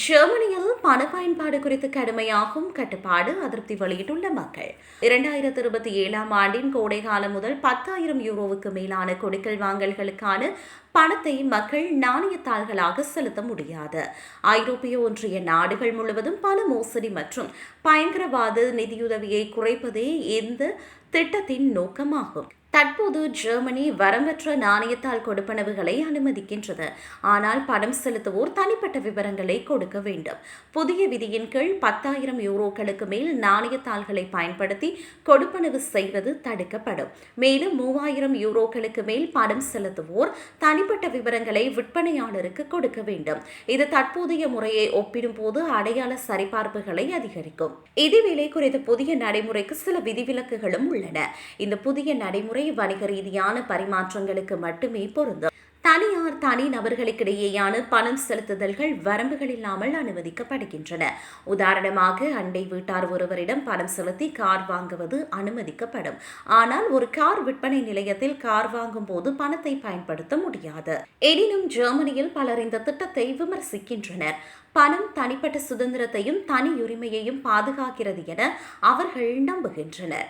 ஜெர்மனியில் பண பயன்பாடு குறித்து கடுமையாகும் கட்டுப்பாடு அதிருப்தி வெளியிட்டுள்ள மக்கள். இரண்டாயிரத்தி இருபத்தி ஏழாம் ஆண்டின் கோடை காலம் முதல் பத்தாயிரம் யூரோவுக்கு மேலான கொடுக்கல் வாங்கல்களுக்கான பணத்தை மக்கள் நாணயத்தாள்களாக செலுத்த முடியாது. ஐரோப்பிய ஒன்றிய நாடுகள் முழுவதும் பண மோசடி மற்றும் பயங்கரவாத நிதியுதவியை குறைப்பதே இந்த திட்டத்தின் நோக்கமாகும். தற்போது ஜெர்மனி வரம்பற்ற நாணயத்தால் கொடுப்பனவுகளை அனுமதிக்கின்றது. ஆனால் பணம் செலுத்துவோர் தனிப்பட்ட விவரங்களை கொடுக்க வேண்டும். புதிய விதியின் கீழ் பத்தாயிரம் யூரோக்களுக்கு மேல் நாணயத்தாள்களை பயன்படுத்தி கொடுப்பனவு செய்வது தடுக்கப்படும். மேலும் மூவாயிரம் யூரோக்களுக்கு மேல் பணம் செலுத்துவோர் தனிப்பட்ட விவரங்களை விற்பனையாளருக்கு கொடுக்க வேண்டும். இது தற்போதைய முறையை ஒப்பிடும்போது அடையாள சரிபார்ப்புகளை அதிகரிக்கும். இதேவேளை குறித்த புதிய நடைமுறைக்கு சில விதிவிலக்குகளும் உள்ளன. இந்த புதிய நடைமுறை வணிக ரீதியான பரிமாற்றங்களுக்கு மட்டுமே பொருந்தும். தனியார் தனி நபர்களுக்கிடையேயான பணம் செலுத்துதல்கள் வரம்புகள் இல்லாமல் அனுமதிக்கப்படுகின்றன. உதாரணமாக அண்டை வீட்டார் ஒருவரிடம் பணம் செலுத்தி கார் வாங்குவது அனுமதிக்கப்படும். ஆனால் ஒரு கார் விற்பனை நிலையத்தில் கார் வாங்கும் போது பணத்தை பயன்படுத்த முடியாது. எனினும் ஜெர்மனியில் பலர் இந்த திட்டத்தை விமர்சிக்கின்றனர். பணம் தனிப்பட்ட சுதந்திரத்தையும் தனி உரிமையையும் பாதுகாக்கிறது என அவர்கள் நம்புகின்றனர்.